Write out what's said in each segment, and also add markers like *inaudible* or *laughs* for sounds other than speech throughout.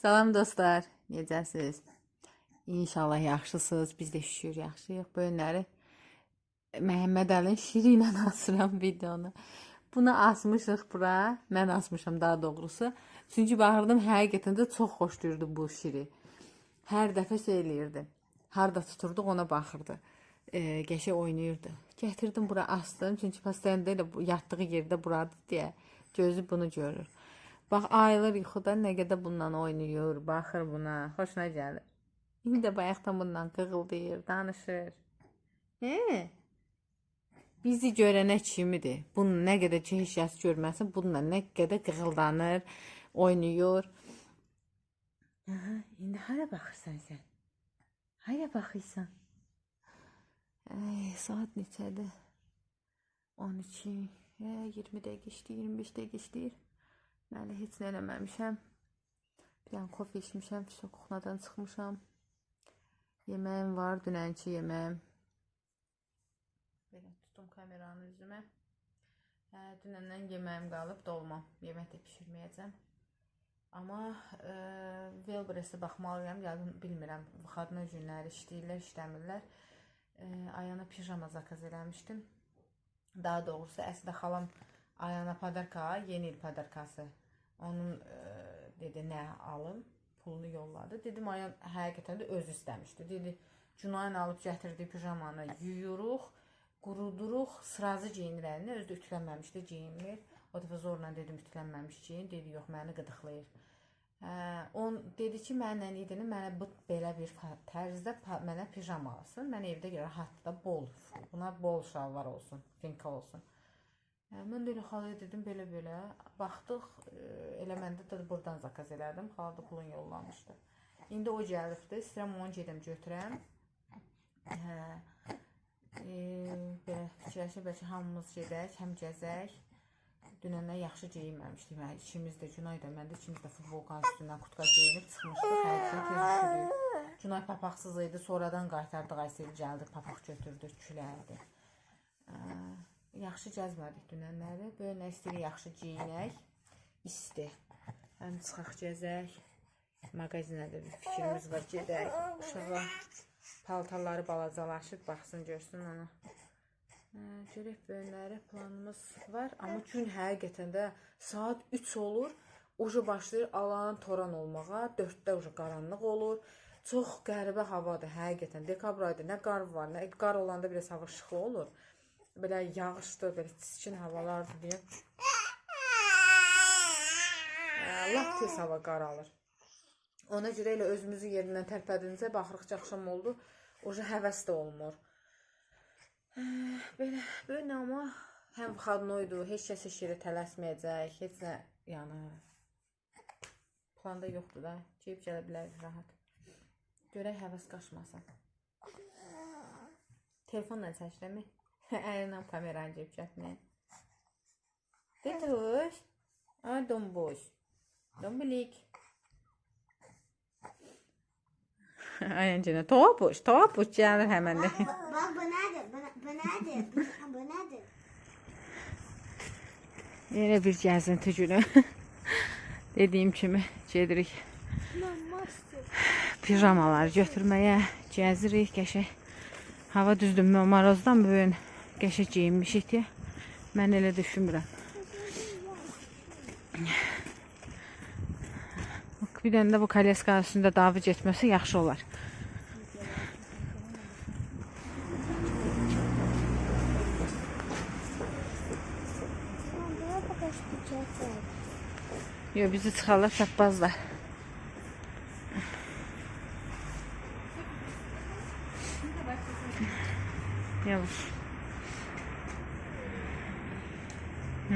Salam dostlar, necəsiz? İnşallah yaxşısınız. Biz də şükür yaxşıyıq. Bu günləri Məhəmməd Əlin şiri asıram *laughs* videonu. Bunu asmışıq bura. Mən asmışam daha doğrusu. Çünki baxırdım həqiqətən də çox xoşlayırdı bu şiri. Hər dəfə söyləyirdi. Harda tuturduq ona baxırdı. E, qəşə oynayırdı. Gətirdim bura astım. Çünki pastanede ilə bu- yatdığı yerdə buradır deyə gözü bunu görür. Bax ayılır yuxuda nə qədər bundan oynayır, baxır buna. Xoşuna gəlir. İndi də bayaqdan bundan qığıldayır, danışır. Hə? Bizi görənə kimidir. Bunun nə qədər kəs görməsin, bununla nə qədər qığıldanır, oynayır. Aha, indi hara baxırsan sən? Hara baxırsan? Ay, saat neçədir? 12, hə, 20 dəqiqə işləyir, 25 dəqiqə işləyir. Məli heç nə eləməmişəm. Bir dənə kofe içmişəm, kuxnadan çıxmışam. Yeməyim var, dünənki yeməyim. Belə tutum kameranı üzümə. Hə, dünəndən yeməyim qalıb, dolma. Yemək də bişirməyəcəm. Amma e, Velbresə baxmalıyam, yəqin bilmirəm. Xadına günləri işləyirlər, işləmirlər. E, Ayana pijama zakaz eləmişdim. Daha doğrusu əslində xalam Ayana padarka, yeni il padarkası. Onun e, dedi nə alım, pulunu yolladı. Dedim Ayan həqiqətən də özü istəmişdi. Dedi Cunayın alıb gətirdiyi pijamanı yuyuruq, quruduruq, sırazı geyinirərini özü ütülənməmişdi, geyinmir. O dəfə zorla dedim ütülənməmiş geyin, dedi yox məni qıdıqlayır. On dedi ki, mənlə idini mənə bu belə bir tərzdə mənə pijama alsın. Mən evdə rahat bol, buna bol şalvar olsun, finka olsun. Mən də elə xalaya dedim belə-belə. Baxdıq, e, elə məndə də burdan zakaz elədim. Xala da pulun yollamışdı. İndi o gəlibdi. İstəyirəm onu gedim götürəm. Hə. E, belə fikirləşib bəlkə hamımız gedək, həm gəzək. Dünəndən yaxşı geyinməmişdik. Mən ikimiz də Cunay da mən də ikimiz də futbolkanın üstündən kurtka geyinib çıxmışdıq. Hərçəyin tez. Cunay papaqsız idi. Sonradan qaytardıq. Aysel gəldi, papaq götürdü, küləkdi. Hə. Yaxşı gəzmədik dünənləri. Belə nə istəyirik yaxşı geyinək. İsti. Həm çıxaq gəzək. Mağazinə də bir fikrimiz var. Gedək. Uşağa paltarları balacalaşıb baxsın, görsün onu. Hə, görək bölümləri planımız var. Amma gün həqiqətən də saat 3 olur. Oje başlayır alan toran olmağa. 4-də oje qaranlıq olur. Çox qəribə havadır həqiqətən. Dekabr ayında nə qar var, nə qar olanda biraz hava işıqlı olur. Belə yağışlı, belə çiskin havalardır deyə. Lap tez hava qaralır. Ona görə elə özümüzü yerindən tərpədincə baxırıq ki, axşam oldu. Oje həvəs də olmur. Belə, belə amma həm xadnoydu, heç kəs heç yerə tələsməyəcək, heç nə, yəni planda yoxdur da. Geyib gələ bilərik rahat. Görək həvəs qaçmasın. Telefonla çəkirəmi? Əlinlə kameranı cib çəkmə. Detuş. Ay domboş. Dombilik. *laughs* Ayıncına topuş, topuş gəlir həmən də. Bak bu nedir? Bu, nedir? Bu, nedir? Yenə bir gəzinti günü. *laughs* Dediyim kimi gedirik pijamalar götürməyə, gəzirik qəşəng. Hava düzdür, Marozdan bu gün qəşəng geyinmişik deyə mən elə düşünmürəm. Bir dənə də bu kolyeska üstündə davı getməsi yaxşı olar. Buraya bakış tutacak. Yo bizi çıxarlar tapmazlar. Yavaş. Hı.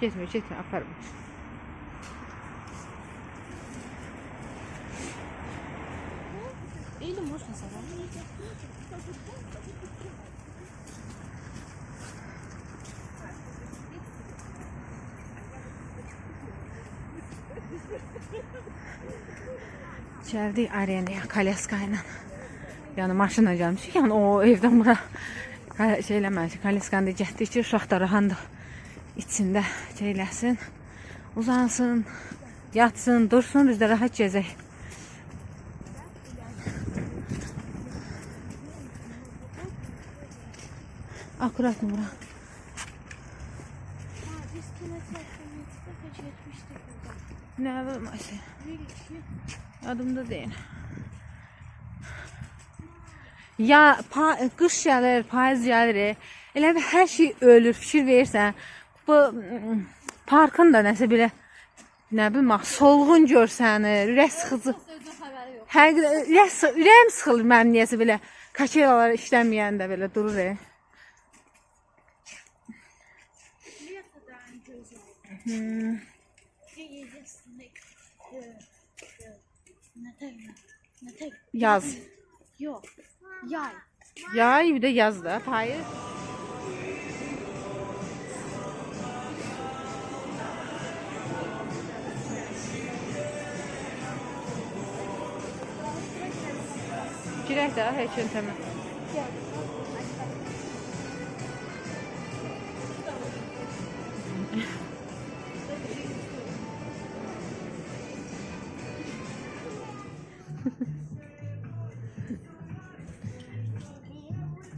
Getmir, getmir, aparım. Или можно забрать. Gəldik arenaya kolyaska ilə. Yəni maşınla gəlmişik. Yəni o evdən bura Hə, şey eləməsin, kaliskanı getdik ki, uşaq da rahandıq içində şeyləsin, uzansın, yatsın, dursun, biz də rahat gəzək. Akurat burada. Ne. Bir iki. Adımda değil. Ya pa qış gəlir, payız gəlir. Elə bir hər şey ölür, fikir verirsən. Bu mm, parkın da nəsə belə nə bilim, bax, solğun görsənir, ürək sıxıcı. Hər ürək sıx- ürəyim sıxılır mənim niyəsə belə kameralar işləməyəndə belə durur. e. Hmm. Yaz. Yok. Yay. Yay bir də yaz da, payız. Girək də, heç yöntəmə.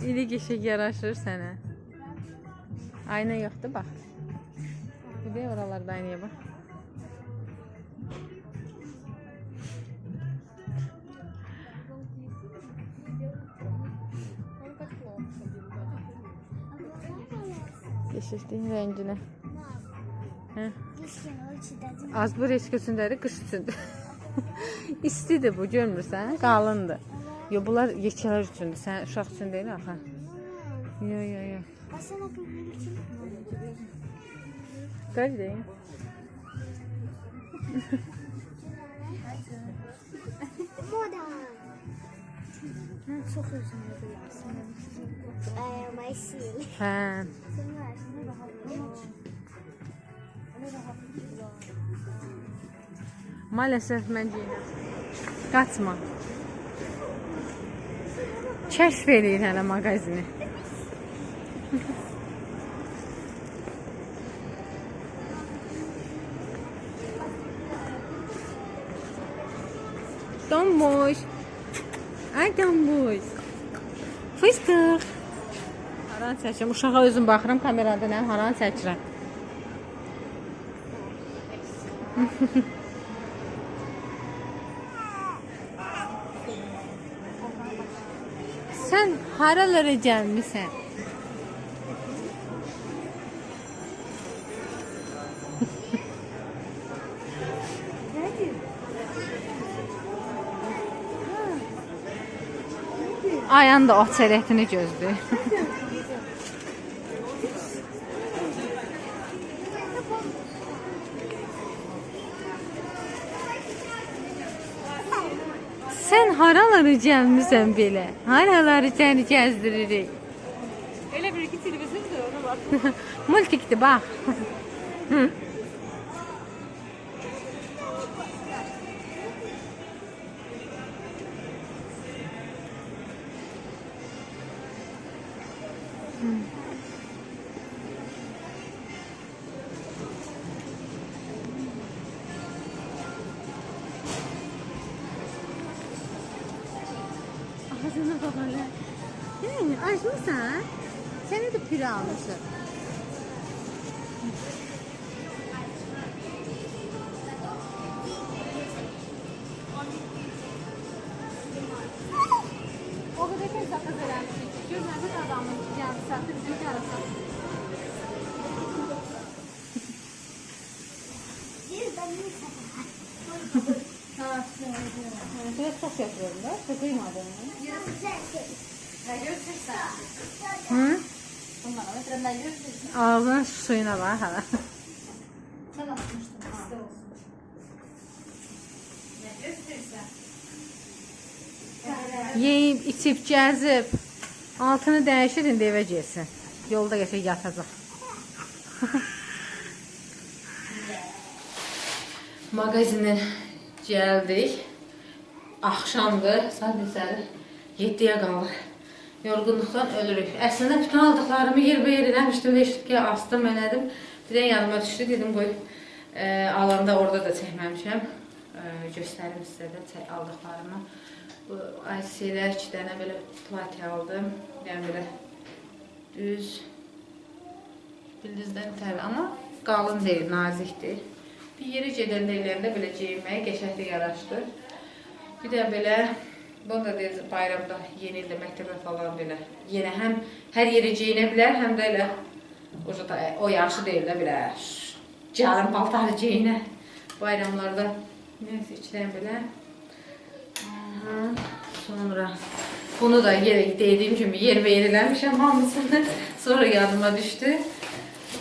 İli geçək yaraşır sənə. Ayna yoxdur, bax. Bir də oralarda aynaya bax. O içinde. Az *laughs* bu reç üçündədir, qış üçündür. İstidir bu, görmürsən? Qalındır. Yo, bunlar yekələr üçündür. Sən uşaq üçün deyil axı. Yo, yo, yo. Deyin. Moda. Ben çok seal. Hə. Sen versene rahat. Maalesef geyinəm. Qaçma. Kəşf eləyir hələ mağazini. Ay donmuş. Fıstıq. Haran çəkirəm. Uşağa özüm baxıram kamerada nə haran çəkirəm. Sen haralara gelmişsin? Ayan da ot sərətini gözdü. Sen haraları gəlmisən belə? Haraları səni gəzdiririk? Elə bir iki televizyon da ona bak. *laughs* Multikdir bax. *laughs* Hə, acmısan? Səni də pürə almışıq. O kadar kez zakaz eləmişik ki, görmədik adamın yəni satır bizim benim Ha, Biraz çox yapıyorum da, çok götürsən? Hı? Ağzına suyuna bax hələ. Mən atmışdım, sizdə olsun. Yeyib, içib, gəzib, altını dəyişir, indi evə getsin. Yolda geçək yatacaq. *laughs* Mağazinə gəldik. Axşamdır, saat neçədir? 7-yə qalır. Yorğunluqdan ölürük. Əslində bütün aldıqlarımı yerbəyer eləmişdim, veşlikə astım, elədim. Birdən yadıma düşdü, dedim qoy e, alanda orada da çəkməmişəm. E, göstərim sizə də çək aldıqlarımı. Bu Aysilə iki dənə belə platya aldım. Yəni belə düz bildizdən təri, amma qalın deyil, nazikdir. Bir yerə gedəndə eləyəndə belə geyinməyə qəşənglik yaraşdı. Bir də belə bunu da deyir, bayramda yeni ildə məktəbə falan belə yenə həm hər yerə geyinə bilər, həm də elə o da o yaxşı deyil də belə yarım paltarı geyinə bayramlarda. Nəysə içdən belə. Aha, Sonra bunu da yerə dediyim kimi yer veriləmişəm hamısını. *laughs* Sonra yadıma düşdü.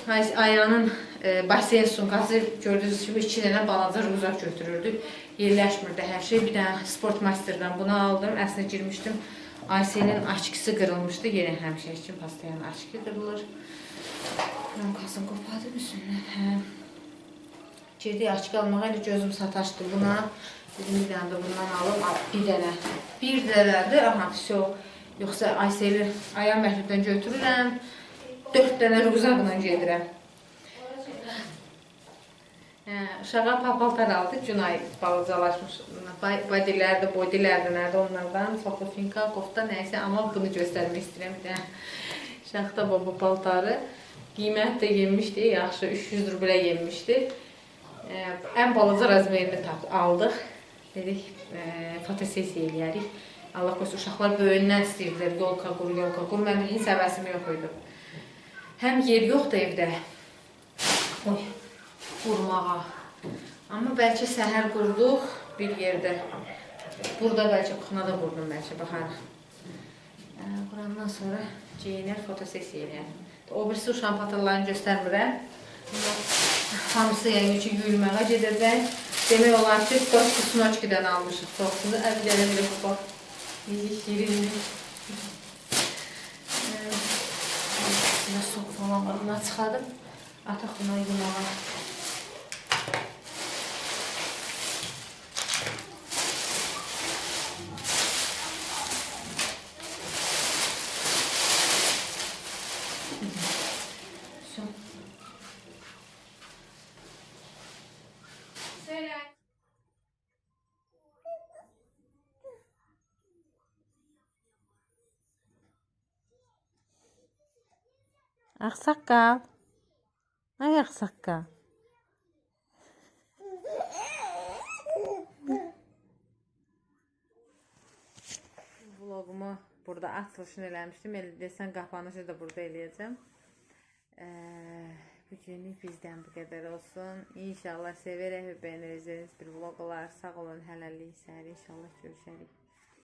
Ay- Ayağının basen sumkası gördüyünüz kimi iki dənə balaca ruzak götürürdük. Yerləşmirdi hər şey. Bir dənə sport masterdan bunu aldım. Əslində girmişdim. Aysel'in aşkısı qırılmışdı. Yenə həmişə üçün pastayanın aşkı qırılır. Ramkasını qopardım üstündən. Hə. Girdik açıq almağa elə gözüm sataşdı buna. Dedim bir dənə də bundan alım. Al, Bir dənə. Bir dənədir. Aha, все. Yoxsa Aysel'i ayaq məktəbdən götürürəm. 4 dənə ruzaqla gedirəm. Uşağa papaltar aldı. Günay balacalaşmış. Badilərdə, bodilərdə nədir onlardan. Fotofinka, kofta nəysə. Amma bunu göstərmək istəyirəm. Bir dənə şaxta baba paltarı. Qiymət də yenmişdi. Yaxşı 300 rublə yenmişdi. Ən balaca razmerini aldıq. Dedik, ə, fotosesiya eləyərik. Allah qoysun uşaqlar böyüyündən istəyirdilər yolka qur, yolka qur. Mənim heç həvəsim yox idi. Həm yer yoxdur evdə. Oy, qurmağa. Amma bəlkə səhər qurduq bir yerdə. Burada bəlkə kuxnada qurdum bəlkə baxarıq. Qurandan sonra geyinər, fotosesiya eləyər. O birisi uşağın patırlarını göstərmirəm. Hamısı yəni ki, yuyulmağa gedəcək. Demək olar ki, 4 kusnoçkidən almışıq çoxsunu. Əl gələ bilir bax. İyi, şirinlik. Ə, Biraz soğuk falan var. Bunları çıxardım. Ataq buna yumağa. Aksakkal. Ay aksakkal. Vlogumu burada açılışını eləmişdim. Elə desən qapanışı da burada eləyəcəm. Ee, bugünlük bizdən bu qədər olsun. İnşallah sevərək və bəyənəcəyiniz bir vlog olar. Sağ olun, hələlik, inşallah görüşərik.